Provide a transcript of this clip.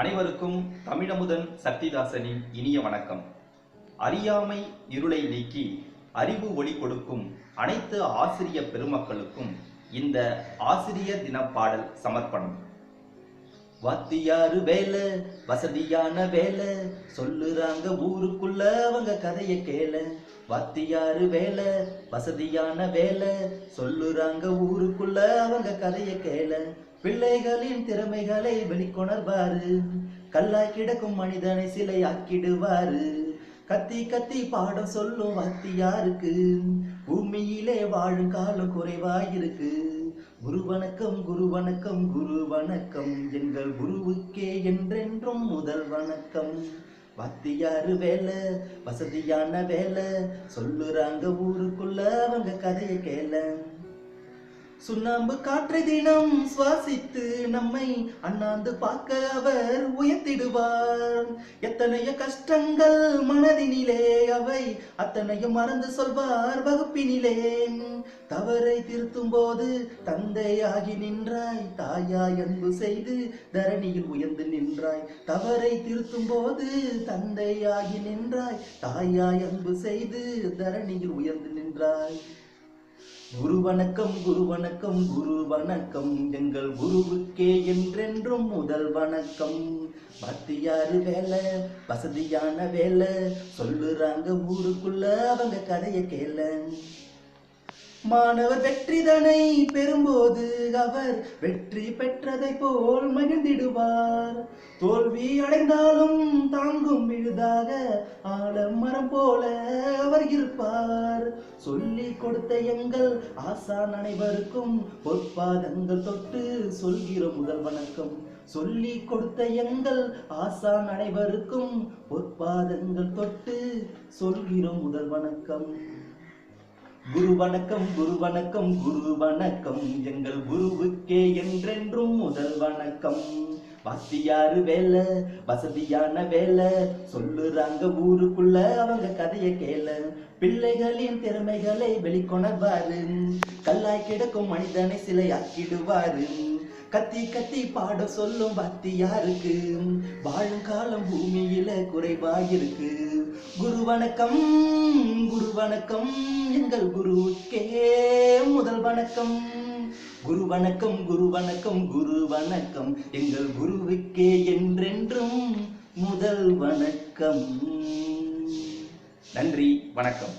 அனைவருக்கும் தமிழமுதன் சக்திதாசனின் இனிய வணக்கம். அறியாமை இருளை நீக்கி அறிவு ஒளி கொடுக்கும் அனைத்து ஆசிரிய பெருமக்களுக்கும் இந்த ஆசிரியர் தின பாடல் சமர்ப்பணம். வாத்தியாரு வேலை வசதியான வேலை. சொல்லுறாங்க ஊருக்குள்ள அவங்க கதையை கேள. வாத்தியாரு வேலை வசதியான வேலை. சொல்லுறாங்க ஊருக்குள்ள அவங்க கதையை கேள. பிள்ளைகளின் திறமைகளை வெளிக்கொணர்வாரு. கல்லாய் கிடக்கும் மனிதனை சிலை ஆக்கிடுவாரு கத்தி கத்தி பாடம் சொல்லும் வாத்தியாருக்கு. பூமியிலே வாழும் காலம் குறைவாயிருக்கு. குரு வணக்கம் குரு வணக்கம் குரு வணக்கம் எங்கள் குருவுக்கே என்றென்றும் முதல் வணக்கம். வாத்தியாரு வேலை வசதியான வேலை. சொல்லுறாங்க ஊருக்குள்ள அவங்க கதையை கேள. சுண்ணாம்பு காற்றை தினம் சுவாசித்து நம்மை அண்ணாந்து பார்க்க அவர் உயர்த்திடுவார். எத்தனைய கஷ்டங்கள் மனதினிலே அத்தனையும் மறந்து சொல்வார் வகுப்பினிலே. தவறை திருத்தும் போது தந்தையாகி நின்றாய் தாயாய் அன்பு செய்து தரணியில் உயர்ந்து நின்றாய். தவறை திருத்தும் போது தந்தையாகி நின்றாய் தாயாய் அன்பு செய்து தரணியில் உயர்ந்து நின்றாய். குரு வணக்கம் குரு வணக்கம் குரு வணக்கம் எங்கள் குருவுக்கே என்றென்றும் முதல் வணக்கம். பத்தியாறு வேலை வசதியான வேலை. சொல்லுறாங்க ஊருக்குள்ள அவங்க கதையை கேள. மாணவர் வெற்றிதனை பெறும்போது அவர் வெற்றி பெற்றதை போல் மகிழ்ந்திடுவார். தோல்வி அடைந்தாலும் தாங்கும் விழுதாக ஆலமரம் போல அவர் இருப்பார். சொல்லி கொடுத்த எங்கள் ஆசான் அனைவருக்கும் பொற்பாதங்கள் தொட்டு சொல்கிற முதல் வணக்கம். சொல்லி கொடுத்த எங்கள் ஆசான் அனைவருக்கும் பொற்பாதங்கள் தொட்டு சொல்கிற முதல் வணக்கம். குரு வணக்கம் குரு வணக்கம் குரு வணக்கம். எங்கள் குருவுக்கே என்றென்றும் முதல் வணக்கம். வாத்தியாரு வேலை வசதியான வேலை. சொல்லுறாங்க ஊருக்குள்ள அவங்க கதைய கேள. பிள்ளைகளின் திறமைகளை வெளிக்கொணர்வாரு. கல்லாய் கிடக்கும் மனிதனை சிலையாக்கிடுவாரு. கத்தி கத்தி பாட சொல்லும் வாத்தியாருக்கு. வாழும் காலம் பூமியில குறைவாயிருக்கு. குரு வணக்கம் குரு வணக்கம். எங்கள் குருவுக்கே முதல் வணக்கம். குரு வணக்கம் குரு வணக்கம் குரு வணக்கம் எங்கள் குருவுக்கே என்றென்றும் முதல் வணக்கம். நன்றி வணக்கம்.